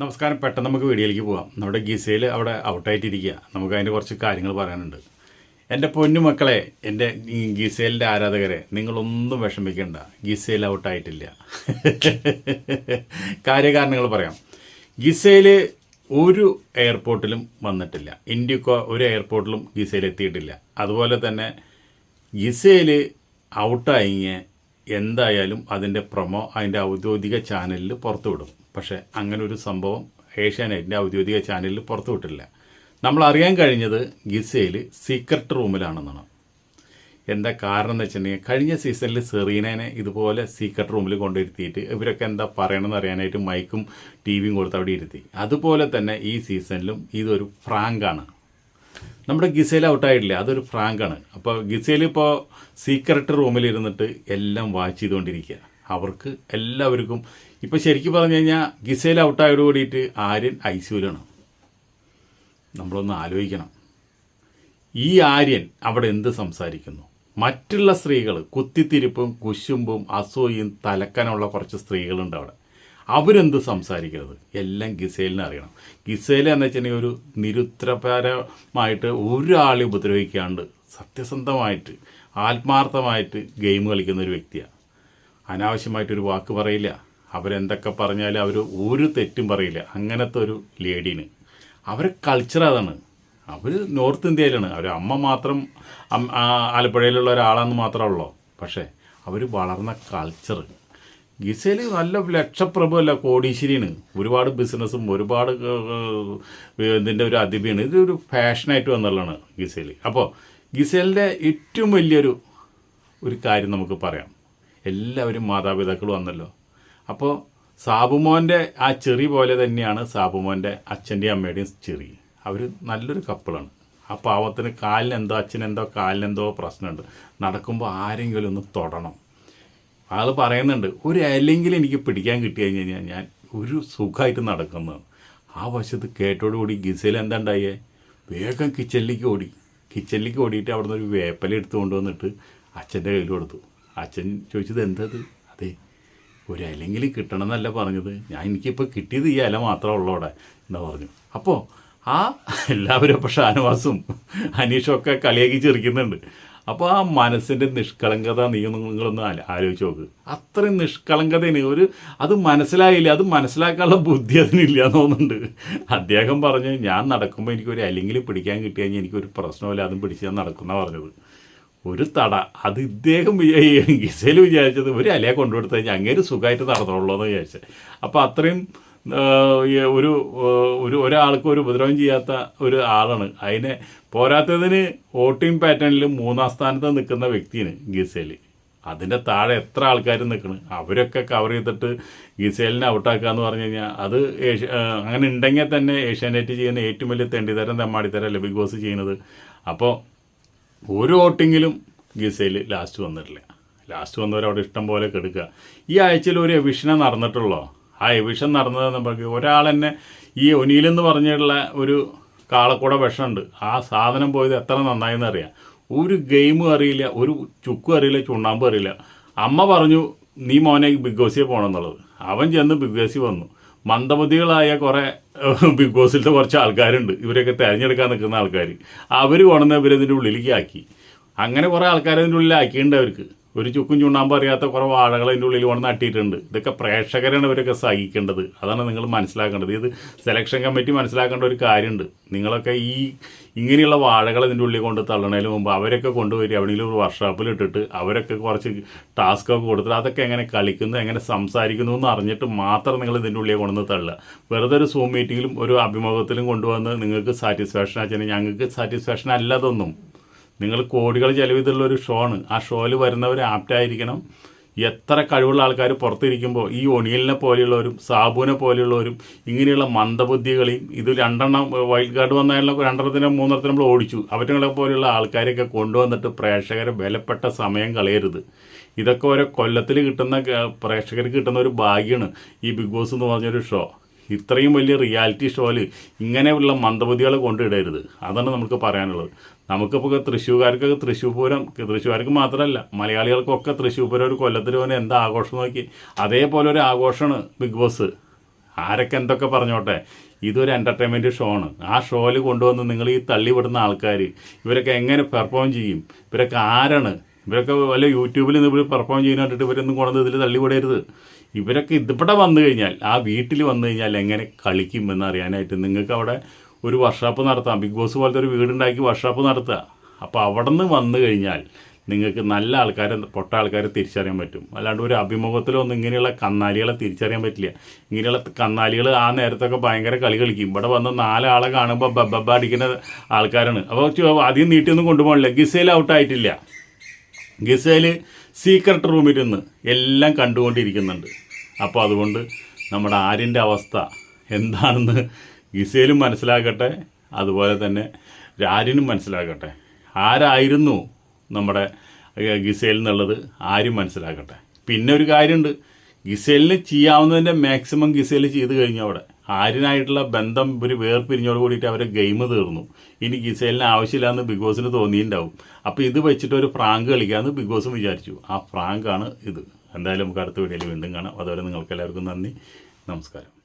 നമസ്കാരം പെട്ടെന്ന് നമുക്ക് വീഡിയോയിലേക്ക് പോകാം നമ്മുടെ ഗിസയിൽ അവിടെ ഔട്ടായിട്ടിരിക്കുക. നമുക്ക് അതിന്റെ കുറച്ച് കാര്യങ്ങൾ പറയാനുണ്ട്. എന്റെ പൊന്നു മക്കളെ എന്റെ ഗിസയിലിന്റെ ആരാധകരെ നിങ്ങളൊന്നും വിഷമിക്കേണ്ട. ഗിസയിൽ ഔട്ടായിട്ടില്ല. കാര്യകാരണങ്ങൾ പറയാം. ഗിസയിൽ ഒരു എയർപോർട്ടിലും വന്നിട്ടില്ല. ഇന്ത്യക്കോ ഒരു എയർപോർട്ടിലും ഗിസയിൽ എത്തിയിട്ടില്ല. അതുപോലെ തന്നെ ഗിസയിൽ ഔട്ടായി എന്തായാലും അതിന്റെ പ്രൊമോ അതിന്റെ ഔദ്യോഗിക ചാനലിൽ പുറത്തുവിടും. പക്ഷേ അങ്ങനെ ഒരു സംഭവം ഏഷ്യാനെറ്റിന്റെ ഔദ്യോഗിക ചാനലിൽ പുറത്തുവിട്ടില്ല നമ്മൾ അറിയാൻ കഴിഞ്ഞത് ഗിസയിൽ സീക്രട്ട് റൂമിലാണെന്നാണ് എന്താ കാരണം എന്ന് വെച്ചിട്ടുണ്ടെങ്കിൽ കഴിഞ്ഞ സീസണിൽ സെറീനേനെ ഇതുപോലെ സീക്രട്ട് റൂമിൽ കൊണ്ടിരുത്തിയിട്ട് ഇവരൊക്കെ എന്താ പറയണമെന്ന് അറിയാനായിട്ട് മൈക്കും ടി വിയും കൊടുത്ത് അവിടെ ഇരുത്തി. അതുപോലെ തന്നെ ഈ സീസണിലും ഇതൊരു ഫ്രാങ്കാണ് നമ്മുടെ ഗിസയിൽ ഔട്ടായിട്ടില്ല അതൊരു ഫ്രാങ്കാണ് അപ്പോൾ ഗിസയിൽ ഇപ്പോൾ സീക്രട്ട് റൂമിൽ ഇരുന്നിട്ട് എല്ലാം വാച്ച് ചെയ്തുകൊണ്ടിരിക്കുക. അവർക്ക് എല്ലാവർക്കും. ഇപ്പോൾ ശരിക്കും പറഞ്ഞു കഴിഞ്ഞാൽ ഗിസയിൽ ഔട്ടായോട് കൂടിയിട്ട് ആര്യൻ ഐ സിയുലാണ് നമ്മളൊന്ന് ആലോചിക്കണം. ഈ ആര്യൻ അവിടെ എന്ത് സംസാരിക്കുന്നു? മറ്റുള്ള സ്ത്രീകൾ കുത്തിത്തിരിപ്പും കുശുമ്പും അസൂയും തലക്കനുള്ള കുറച്ച് സ്ത്രീകളുണ്ട് അവിടെ. അവരെന്ത് സംസാരിക്കുന്നത് എല്ലാം ഗിസേലിനെ അറിയണം. ഗിസേൽ എന്ന് വെച്ചിട്ടുണ്ടെങ്കിൽ ഒരു നിരുത്തരപരമായിട്ട് ഒരാളെ ഉപദ്രവിക്കാണ്ട് സത്യസന്ധമായിട്ട് ആത്മാർത്ഥമായിട്ട് ഗെയിം കളിക്കുന്ന ഒരു വ്യക്തിയാണ്. അനാവശ്യമായിട്ടൊരു വാക്ക് പറയില്ല. അവരെന്തൊക്കെ പറഞ്ഞാലും അവർ ഒരു തെറ്റും പറയില്ല. അങ്ങനത്തെ ഒരു ലേഡീന്. അവരെ കൾച്ചർ അതാണ്. അവർ നോർത്ത് ഇന്ത്യയിലാണ് അവർ അമ്മ മാത്രം ആലപ്പുഴയിലുള്ള ഒരാളാന്ന് മാത്രമേ ഉള്ളൂ. പക്ഷേ അവർ വളർന്ന കൾച്ചർ ഗിസയിൽ നല്ല ലക്ഷപ്രഭു അല്ല കോടീശ്വരിയാണ് ഒരുപാട് ബിസിനസ്സും ഒരുപാട് ഇതിന്റെ ഒരു അതിഥിയാണ് ഇതൊരു ഫാഷനായിട്ട് വന്നുള്ളതാണ് ഗിസയിൽ അപ്പോൾ ഗിസേലിന്റെ ഏറ്റവും വലിയൊരു ഒരു കാര്യം നമുക്ക് പറയാം. എല്ലാവരും മാതാപിതാക്കൾ വന്നല്ലോ. അപ്പോൾ സാബുമോന്റെ ആ ചെറി പോലെ തന്നെയാണ് സാബുമോന്റെ അച്ഛന്റെയും അമ്മയുടെയും ചെറി. അവർ നല്ലൊരു കപ്പിളാണ്. ആ പാവത്തിന് കാലിനെന്തോ അച്ഛനെന്തോ കാലിനെന്തോ പ്രശ്നമുണ്ട്. നടക്കുമ്പോൾ ആരെങ്കിലും ഒന്ന് തൊടണം. ആൾ പറയുന്നുണ്ട് ഒരു അല്ലെങ്കിൽ എനിക്ക് പിടിക്കാൻ കിട്ടി കഴിഞ്ഞ് കഴിഞ്ഞാൽ ഞാൻ ഒരു സുഖമായിട്ട് നടക്കുന്നു ആ വശത്ത് കേട്ടോടുകൂടി ഗിസയിൽ എന്താ ഉണ്ടായേ വേഗം കിച്ചണിലേക്ക് ഓടി. കിച്ചണിലേക്ക് ഓടിയിട്ട് അവിടുന്ന് ഒരു വേപ്പല എടുത്ത് കൊണ്ടുവന്നിട്ട് അച്ഛന്റെ കയ്യിൽ കൊടുത്തു. അച്ഛൻ ചോദിച്ചത് എന്തത്? അതെ ഒരു അല്ലെങ്കിൽ കിട്ടണം എന്നല്ല പറഞ്ഞത്. ഞാൻ എനിക്കിപ്പോൾ കിട്ടിയത് ഈ ഇല മാത്രമേ ഉള്ളൂ അവിടെ എന്ന് പറഞ്ഞു. അപ്പോൾ ആ എല്ലാവരും അപ്പോൾ ഷാനവാസും അനീഷും ഒക്കെ കളിയാക്കി ചെറിക്കുന്നുണ്ട് അപ്പോൾ ആ മനസ്സിന്റെ നിഷ്കളങ്കത നീ നിങ്ങളൊന്ന് ആലോചിച്ച് നോക്ക്. അത്രയും നിഷ്കളങ്കതയാണ് ഒരു അത് മനസ്സിലായില്ല. അത് മനസ്സിലാക്കാനുള്ള ബുദ്ധി അതിനില്ല എന്ന് തോന്നുന്നുണ്ട്. അദ്ദേഹം പറഞ്ഞ് ഞാൻ നടക്കുമ്പോൾ എനിക്കൊരു അല്ലെങ്കിൽ പിടിക്കാൻ കിട്ടിയാൽ എനിക്കൊരു പ്രശ്നമില്ല അതും പിടിച്ച് ഞാൻ നടക്കുന്ന പറഞ്ഞത്. ഒരു തട. അത് ഇദ്ദേഹം ഗിസേൽ വിചാരിച്ചത് ഒരു അലയെ കൊണ്ടുകൊടുത്തു കഴിഞ്ഞാൽ അങ്ങേര് സുഖമായിട്ട് നടന്നോളൂ എന്ന് വിചാരിച്ചത് അപ്പോൾ അത്രയും ഒരു ഒരു ഒരാൾക്ക് ഒരു ഉപദ്രവം ചെയ്യാത്ത ഒരു ആളാണ്. അതിനെ പോരാത്തതിന് വോട്ടിംഗ് പാറ്റേണിൽ മൂന്നാം സ്ഥാനത്ത് നിൽക്കുന്ന വ്യക്തിയാണ് ഗിസേൽ അതിന്റെ താഴെ എത്ര ആൾക്കാർ നിൽക്കണം? അവരൊക്കെ കവർ ചെയ്തിട്ട് ഗിസേലിനെ ഔട്ടാക്കുക എന്ന് പറഞ്ഞു കഴിഞ്ഞാൽ അത് ഏഷ്യ അങ്ങനെ ഉണ്ടെങ്കിൽ തന്നെ ഏഷ്യാനെറ്റ് ചെയ്യുന്ന ഏറ്റവും വലിയ തെണ്ടിത്തരം തെമ്മാടിത്തരം അല്ല ബിഗ് ബോസ് ചെയ്യുന്നത്. അപ്പോൾ ഒരു വോട്ടിങ്ങിലും ഗിസയിൽ ലാസ്റ്റ് വന്നിട്ടില്ല. ലാസ്റ്റ് വന്നവർ അവിടെ ഇഷ്ടം പോലെ കെടുക്കുക. ഈ ആഴ്ചയിൽ ഒരു എവിഷനെ നടന്നിട്ടുള്ളോ? ആ എവിഷൻ നടന്നത് നമുക്ക് ഒരാൾ തന്നെ ഈ ഒനിയിലെന്ന് പറഞ്ഞിട്ടുള്ള ഒരു കാളക്കൂട വിഷമുണ്ട്. ആ സാധനം പോയത് എത്ര നന്നായെന്ന് അറിയാം. ഒരു ഗെയിമും അറിയില്ല ഒരു ചുക്കും അറിയില്ല ചുണ്ണാമ്പും അറിയില്ല. അമ്മ പറഞ്ഞു നീ മോനെ ബിഗ് ബോസിയെ പോകണം എന്നുള്ളത്. അവൻ ചെന്ന് ബിഗ് ബോസിൽ വന്നു. മന്ദബുദ്ധികളായ കുറേ ബിഗ് ബോസിലത്തെ കുറച്ച് ആൾക്കാരുണ്ട്. ഇവരെയൊക്കെ തിരഞ്ഞെടുക്കാൻ നിൽക്കുന്ന ആൾക്കാർ അവർ കൊണ്ടുവന്ന് ഇവരതിന്റെ ഉള്ളിലേക്ക് ആക്കി. അങ്ങനെ കുറേ ആൾക്കാർ അതിന്റെ ഉള്ളിൽ ആക്കിയിട്ടുണ്ട് അവർക്ക്. ഒരു ചുക്കും ചുണ്ണാമ്പ് അറിയാത്ത കുറേ വാഴകൾ അതിന്റെ ഉള്ളിൽ കൊണ്ട് നട്ടിയിട്ടുണ്ട്. ഇതൊക്കെ പ്രേക്ഷകരാണ് ഇവരൊക്കെ സഹിക്കേണ്ടത്. അതാണ് നിങ്ങൾ മനസ്സിലാക്കേണ്ടത്. ഇത് സെലക്ഷൻ കമ്മിറ്റി മനസ്സിലാക്കേണ്ട ഒരു കാര്യമുണ്ട്. നിങ്ങളൊക്കെ ഈ ഇങ്ങനെയുള്ള വാഴകൾ ഇതിന്റെ ഉള്ളിൽ കൊണ്ട് തള്ളണതിന് മുമ്പ് അവരൊക്കെ കൊണ്ടുവരിക എവിടെയെങ്കിലും ഒരു വർക്ക്ഷോപ്പിൽ ഇട്ടിട്ട് അവരൊക്കെ കുറച്ച് ടാസ്കൊക്കെ കൊടുത്തിട്ട് അതൊക്കെ എങ്ങനെ കളിക്കുന്നു എങ്ങനെ സംസാരിക്കുന്നു എന്ന് അറിഞ്ഞിട്ട് മാത്രം നിങ്ങൾ ഇതിന്റെ ഉള്ളിൽ കൊണ്ടുവന്ന് തള്ളുക. വെറുതെ ഒരു സൂം മീറ്റിങ്ങിലും ഒരു അഭിമുഖത്തിലും കൊണ്ടുവന്ന് നിങ്ങൾക്ക് സാറ്റിസ്ഫാക്ഷൻ ആച്ചാൽ ഞങ്ങൾക്ക് സാറ്റിസ്ഫാക്ഷൻ അല്ലാതൊന്നും നിങ്ങൾ കോടികൾ ചെലവ് ഒരു ഷോ ആണ്. ആ ഷോയിൽ വരുന്നവർ ആപ്റ്റായിരിക്കണം എത്ര കഴിവുള്ള ആൾക്കാർ പുറത്തിരിക്കുമ്പോൾ ഈ ഒണിയലിനെ പോലെയുള്ളവരും സാബുവിനെ പോലെയുള്ളവരും ഇങ്ങനെയുള്ള മന്ദബുദ്ധികളെയും ഇത് രണ്ടെണ്ണം വൈൽഡ് കാർഡ് വന്നാലും രണ്ടെണ്ണത്തിനും മൂന്നെണ്ണത്തിനും നമ്മൾ ഓടിച്ചു. അവറ്റങ്ങളെ പോലെയുള്ള ആൾക്കാരെയൊക്കെ കൊണ്ടുവന്നിട്ട് പ്രേക്ഷകരെ വിലപ്പെട്ട സമയം കളയരുത്. ഇതൊക്കെ ഓരോ കൊല്ലത്തിൽ കിട്ടുന്ന പ്രേക്ഷകർക്ക് കിട്ടുന്ന ഒരു ഭാഗ്യമാണ് ഈ ബിഗ് ബോസ് എന്ന് പറഞ്ഞൊരു ഷോ ഇത്രയും വലിയ റിയാലിറ്റി ഷോയിൽ ഇങ്ങനെയുള്ള മന്ദബുദ്ധികളെ കൊണ്ടിടരുത്. അതാണ് നമുക്ക് പറയാനുള്ളത്. നമുക്കിപ്പോൾ തൃശ്ശൂർക്കാർക്കൊക്കെ തൃശ്ശൂർ പൂരം തൃശ്ശൂർക്കാർക്ക് മാത്രമല്ല മലയാളികൾക്കൊക്കെ തൃശ്ശൂർ പൂരം ഒരു കൊല്ലത്തിൽ പോലെ എന്താ ആഘോഷം നോക്കി അതേപോലെ ഒരു ആഘോഷമാണ് ബിഗ് ബോസ്. ആരൊക്കെ എന്തൊക്കെ പറഞ്ഞോട്ടെ ഇതൊരു എന്റർടൈൻമെന്റ് ഷോ ആണ്. ആ ഷോയിൽ കൊണ്ടുവന്ന് നിങ്ങൾ ഈ തള്ളിവിടുന്ന ആൾക്കാർ ഇവരൊക്കെ എങ്ങനെ പെർഫോം ചെയ്യും ഇവരൊക്കെ ആരാണ് ഇവരൊക്കെ വല്ല യൂട്യൂബിൽ നിന്ന് ഇവർ പെർഫോം ചെയ്യുന്ന കണ്ടിട്ട് ഇവരൊന്നും കൊണ്ടു ഇതിൽ തള്ളിവിടരുത്. ഇവരൊക്കെ ഇതിവിടെ വന്നു കഴിഞ്ഞാൽ ആ വീട്ടിൽ വന്നു കഴിഞ്ഞാൽ എങ്ങനെ കളിക്കും അറിയാനായിട്ട് നിങ്ങൾക്ക് അവിടെ ഒരു വർഷാപ്പ് നടത്താം. ബിഗ് ബോസ് പോലത്തെ ഒരു വീടുണ്ടാക്കി വർക്ക്ഷോപ്പ് നടത്തുക. അപ്പോൾ അവിടെ നിന്ന് വന്നു കഴിഞ്ഞാൽ നിങ്ങൾക്ക് നല്ല ആൾക്കാരെ പൊട്ട ആൾക്കാരെ തിരിച്ചറിയാൻ പറ്റും. അല്ലാണ്ട് ഒരു അഭിമുഖത്തിലൊന്നും ഇങ്ങനെയുള്ള കന്നാലികളെ തിരിച്ചറിയാൻ പറ്റില്ല. ഇങ്ങനെയുള്ള കന്നാലികൾ ആ നേരത്തൊക്കെ ഭയങ്കര കളി കളിക്കും. ഇവിടെ വന്ന് നാലാളെ കാണുമ്പോൾ ബബ്ബ അടിക്കുന്ന ആൾക്കാരാണ്. അപ്പോൾ അധികം നീട്ടിയൊന്നും കൊണ്ടുപോകണില്ല ഗിസയിൽ ഔട്ടായിട്ടില്ല ഗിസയിൽ സീക്രട്ട് റൂമിൽ നിന്ന് എല്ലാം കണ്ടുകൊണ്ടിരിക്കുന്നുണ്ട്. അപ്പോൾ അതുകൊണ്ട് നമ്മുടെ ആര്യന്റെ അവസ്ഥ എന്താണെന്ന് ഗിസയിലും മനസ്സിലാക്കട്ടെ അതുപോലെ തന്നെ ആര്യനും മനസ്സിലാക്കട്ടെ ആരായിരുന്നു നമ്മുടെ ഗിസേൽ എന്നുള്ളത് ആരും മനസ്സിലാക്കട്ടെ പിന്നെ ഒരു കാര്യമുണ്ട് ഗിസേലിന് ചെയ്യാവുന്നതിന്റെ മാക്സിമം ഗിസേൽ ചെയ്ത് കഴിഞ്ഞു അവിടെ. ആര്യനായിട്ടുള്ള ബന്ധം ഒരു വേർപിരിഞ്ഞോട് കൂടിയിട്ട് അവരെ ഗെയിം തീർന്നു. ഇനി ഗിസേലിന് ആവശ്യമില്ലാന്ന് ബിഗ് ബോസിന് തോന്നിയിട്ടുണ്ടാവും. അപ്പോൾ ഇത് വെച്ചിട്ട് ഒരു ഫ്രാങ്ക് കളിക്കാമെന്ന് ബിഗ് ബോസും വിചാരിച്ചു. ആ ഫ്രാങ്കാണ് ഇത്. എന്തായാലും നമുക്ക് അടുത്ത വീഡിയോയിൽ വീണ്ടും കാണാം. അതുവരെ നിങ്ങൾക്ക് എല്ലാവർക്കും നന്ദി. നമസ്കാരം.